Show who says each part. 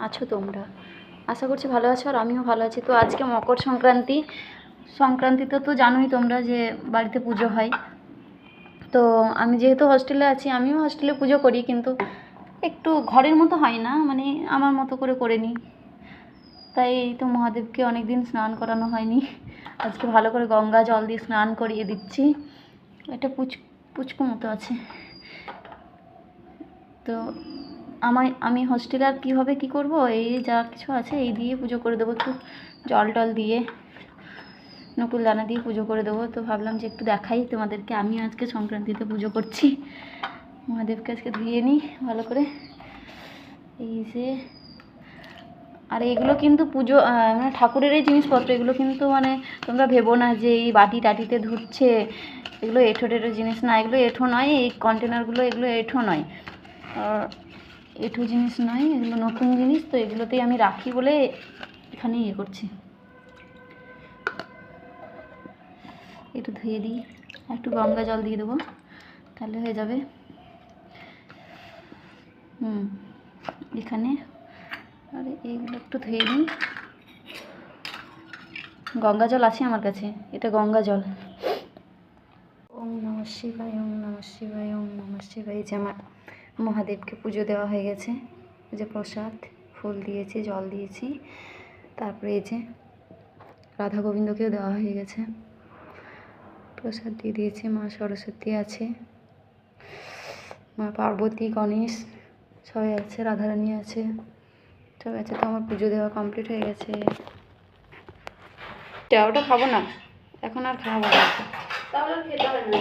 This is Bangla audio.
Speaker 1: আছো তোমরা। আশা করছি ভালো আছো আর আমিও ভালো আছি। তো আজকে মকর সংক্রান্তি। সংক্রান্তিতে তো জানোই তোমরা যে বাড়িতে পুজো হয়। তো আমি যেহেতু হস্টেলে আছি, আমিও হস্টেলে পুজো করি কিন্তু একটু ঘরের মতো হয় না মানে আমার মতো করে করে নিই। তাই তো মহাদেবকে অনেক দিন স্নান করানো হয়নি। আজকে ভালো করে গঙ্গা জল দিয়ে স্নান করিয়ে দিচ্ছি। এটা পুচ পুচকু মতো আছে। তো আমায় আমি হস্টেলে আর কীভাবে কী করব? এই যা কিছু আছে, এই দিয়ে পুজো করে দেবো একটু। জল টল দিয়ে নকুল দানা দিয়ে পুজো করে দেবো। তো ভাবলাম যে একটু দেখাই তোমাদেরকে। আমি আজকে সংক্রান্তিতে পুজো করছি। মহাদেবকে আজকে ধুয়ে নিই ভালো করে। এই যে, আর এগুলো কিন্তু পুজো মানে ঠাকুরের এই জিনিসপত্র, এগুলো কিন্তু মানে তোমরা ভেবো না যে এই বাটি টাটিতে ধুচ্ছে। এগুলো এঁঠো টেঠো জিনিস না, এগুলো এঁঠো নয়, এই কন্টেনারগুলো এগুলো এঁঠো নয়। এঁঠো জিনিস নয় এগুলো নতুন জিনিস, তো এগুলোতেই আমি রাখি বলে এখানে ইয়ে করছি। একটু ধুয়ে দিই একটু গঙ্গা জল দিয়ে দেবো, তাহলে হয়ে যাবে। হুম, এখানে, আর এইগুলো একটু ধুয়ে নিই গঙ্গা জল আছে আমার কাছে, এটা গঙ্গা জল। ওম নম শিবায়, ওম নম শিবায়, ওম নম শিবায় যে আমার মহাদেবকে পুজো দেওয়া হয়ে গেছে। এই যে প্রসাদ ফুল দিয়েছি জল দিয়েছি। তারপরে এই যে রাধা গোবিন্দকেও দেওয়া হয়ে গেছে। প্রসাদ দিয়ে দিয়েছি মা সরস্বতী আছে। মা পার্বতী গণেশ সবাই আছে রাধারানী আছে। সব আছে তো আমার পুজো দেওয়া কমপ্লিট হয়ে গেছে। ওটা খাব না এখন আর খাব না।
Speaker 2: তাহলে আর খেতে হবে না।